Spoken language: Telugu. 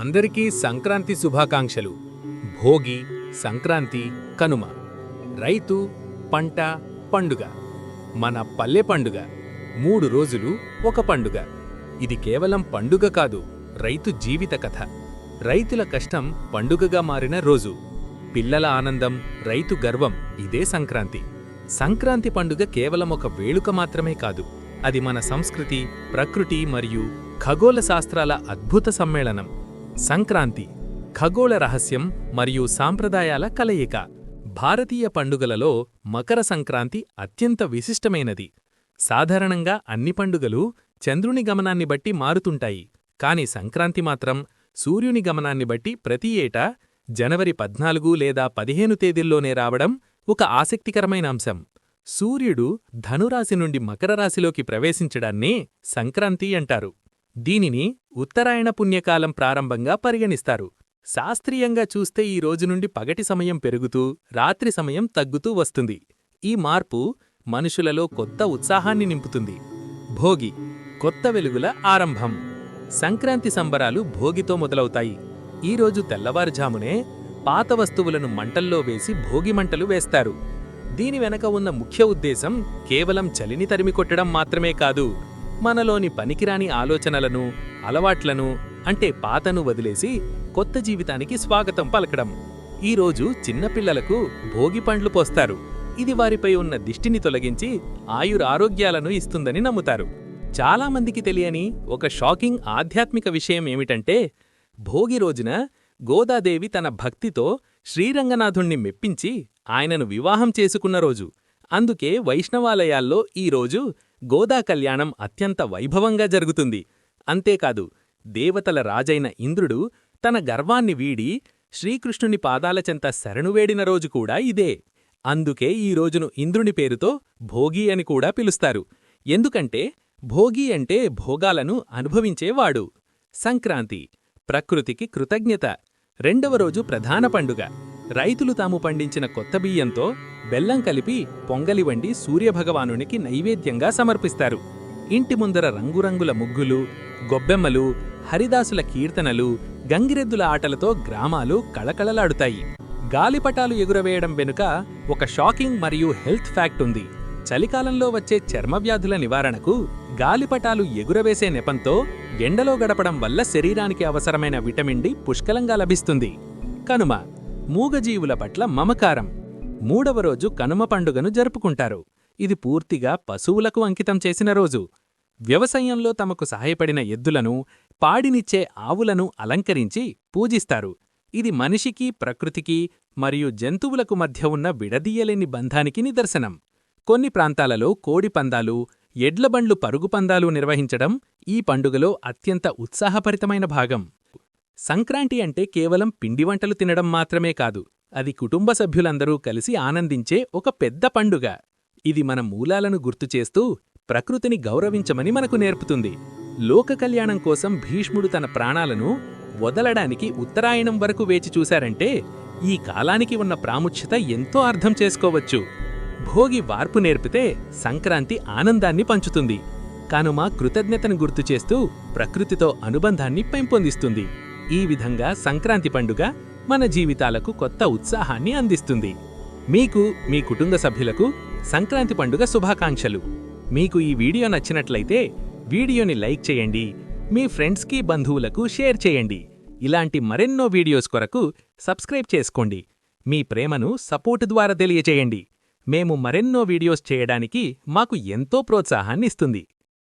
అందరికీ సంక్రాంతి శుభాకాంక్షలు. భోగి సంక్రాంతి కనుమ. రైతు పంట పండుగ. మన పల్లె పండుగ. మూడు రోజులు ఒక పండుగ. ఇది కేవలం పండుగ కాదు రైతు జీవిత కథ. రైతుల కష్టం పండుగగా మారిన రోజు. పిల్లల ఆనందం రైతు గర్వం ఇదే సంక్రాంతి. సంక్రాంతి పండుగ కేవలం ఒక వేడుక మాత్రమే కాదు. అది మన సంస్కృతి ప్రకృతి మరియు ఖగోళ శాస్త్రాల అద్భుత సమ్మేళనం. సంక్రాంతి ఖగోళ రహస్యం మరియు సాంప్రదాయాల కలయిక. భారతీయ పండుగలలో మకర సంక్రాంతి అత్యంత విశిష్టమైనది. సాధారణంగా అన్ని పండుగలు చంద్రుని గమనాన్ని బట్టి మారుతుంటాయి. కాని సంక్రాంతి మాత్రం సూర్యుని గమనాన్ని బట్టి ప్రతి ఏటా జనవరి పద్నాలుగు లేదా పదిహేను తేదీల్లోనే రావడం ఒక ఆసక్తికరమైన అంశం. సూర్యుడు ధనురాశి నుండి మకర రాశిలోకి ప్రవేశించడాన్నే సంక్రాంతి అంటారు. దీనిని ఉత్తరాయణ పుణ్యకాలం ప్రారంభంగా పరిగణిస్తారు. శాస్త్రీయంగా చూస్తే ఈ రోజు నుండి పగటి సమయం పెరుగుతూ రాత్రి సమయం తగ్గుతూ వస్తుంది. ఈ మార్పు మనుషులలో కొత్త ఉత్సాహాన్ని నింపుతుంది. భోగి కొత్త వెలుగుల ఆరంభం. సంక్రాంతి సంబరాలు భోగితో మొదలవుతాయి. ఈరోజు తెల్లవారుజామునే పాత వస్తువులను మంటల్లో వేసి భోగి మంటలు వేస్తారు. దీని వెనక ఉన్న ముఖ్య ఉద్దేశం కేవలం చలిని తరిమి కొట్టడం మాత్రమే కాదు. మనలోని పనికిరాని ఆలోచనలను అలవాట్లను అంటే పాతను వదిలేసి కొత్త జీవితానికి స్వాగతం పలకడం. ఈరోజు చిన్నపిల్లలకు భోగి పండ్లు పోస్తారు. ఇది వారిపై ఉన్న దిష్టిని తొలగించి ఆయురారోగ్యాలను ఇస్తుందని నమ్ముతారు. చాలామందికి తెలియని ఒక షాకింగ్ ఆధ్యాత్మిక విషయం ఏమిటంటే భోగి రోజున గోదాదేవి తన భక్తితో శ్రీరంగనాథుణ్ణి మెప్పించి ఆయనను వివాహం చేసుకున్న రోజు. అందుకే వైష్ణవాలయాల్లో ఈ రోజు గోదా కళ్యాణం అత్యంత వైభవంగా జరుగుతుంది. అంతేకాదు దేవతల రాజైన ఇంద్రుడు తన గర్వాన్ని వీడి శ్రీకృష్ణుని పాదాలచెంత శరణువేడిన రోజు కూడా ఇదే. అందుకే ఈ రోజును ఇంద్రుని పేరుతో భోగి అని కూడా పిలుస్తారు. ఎందుకంటే భోగి అంటే భోగాలను అనుభవించేవాడు. సంక్రాంతి ప్రకృతికి కృతజ్ఞత. రెండవ రోజు ప్రధాన పండుగ. రైతులు తాము పండించిన కొత్త బియ్యంతో బెల్లం కలిపి పొంగలి వండి సూర్యభగవానునికి నైవేద్యంగా సమర్పిస్తారు. ఇంటి ముందర రంగురంగుల ముగ్గులు గొబ్బెమ్మలు హరిదాసుల కీర్తనలు గంగిరెద్దుల ఆటలతో గ్రామాలు కళకళలాడుతాయి. గాలిపటాలు ఎగురవేయడం వెనుక ఒక షాకింగ్ మరియు హెల్త్ ఫ్యాక్ట్ ఉంది. చలికాలంలో వచ్చే చర్మవ్యాధుల నివారణకు గాలిపటాలు ఎగురవేసే నెపంతో ఎండలో గడపడం వల్ల శరీరానికి అవసరమైన విటమిన్ డి పుష్కలంగా లభిస్తుంది. కనుమ మూగజీవుల పట్ల మమకారం. మూడవ రోజు కనుమ పండుగను జరుపుకుంటారు. ఇది పూర్తిగా పశువులకు అంకితం చేసిన రోజు. వ్యవసాయంలో తమకు సహాయపడిన ఎద్దులను పాడినిచ్చే ఆవులను అలంకరించి పూజిస్తారు. ఇది మనిషికి ప్రకృతికి మరియు జంతువులకు మధ్య ఉన్న విడదీయలేని బంధానికి నిదర్శనం. కొన్ని ప్రాంతాలలో కోడి పందాలు ఎడ్లబండ్లు పరుగు పందాలు నిర్వహించడం ఈ పండుగలో అత్యంత ఉత్సాహభరితమైన భాగం. సంక్రాంతి అంటే కేవలం పిండి వంటలు తినడం మాత్రమే కాదు. అది కుటుంబ సభ్యులందరూ కలిసి ఆనందించే ఒక పెద్ద పండుగ. ఇది మన మూలాలను గుర్తుచేస్తూ ప్రకృతిని గౌరవించమని మనకు నేర్పుతుంది. లోక కళ్యాణం కోసం భీష్ముడు తన ప్రాణాలను వదలడానికి ఉత్తరాయణం వరకు వేచి చూశారంటే ఈ కాలానికి ఉన్న ప్రాముఖ్యత ఎంతో అర్థం చేసుకోవచ్చు. భోగి వార్పు నేర్పితే సంక్రాంతి ఆనందాన్ని పంచుతుంది. కానుమ కృతజ్ఞతను గుర్తుచేస్తూ ప్రకృతితో అనుబంధాన్ని పెంపొందిస్తుంది. ఈ విధంగా సంక్రాంతి పండుగ మన జీవితాలకు కొత్త ఉత్సాహాన్ని అందిస్తుంది. మీకు మీ కుటుంబ సభ్యులకు సంక్రాంతి పండుగ శుభాకాంక్షలు. మీకు ఈ వీడియో నచ్చినట్లయితే వీడియోని లైక్ చేయండి మీ ఫ్రెండ్స్కి బంధువులకు షేర్ చేయండి. ఇలాంటి మరెన్నో వీడియోస్ కొరకు సబ్స్క్రైబ్ చేసుకోండి. మీ ప్రేమను సపోర్ట్ ద్వారా తెలియచేయండి. మేము మరెన్నో వీడియోస్ చేయడానికి మాకు ఎంతో ప్రోత్సాహాన్ని ఇస్తుంది.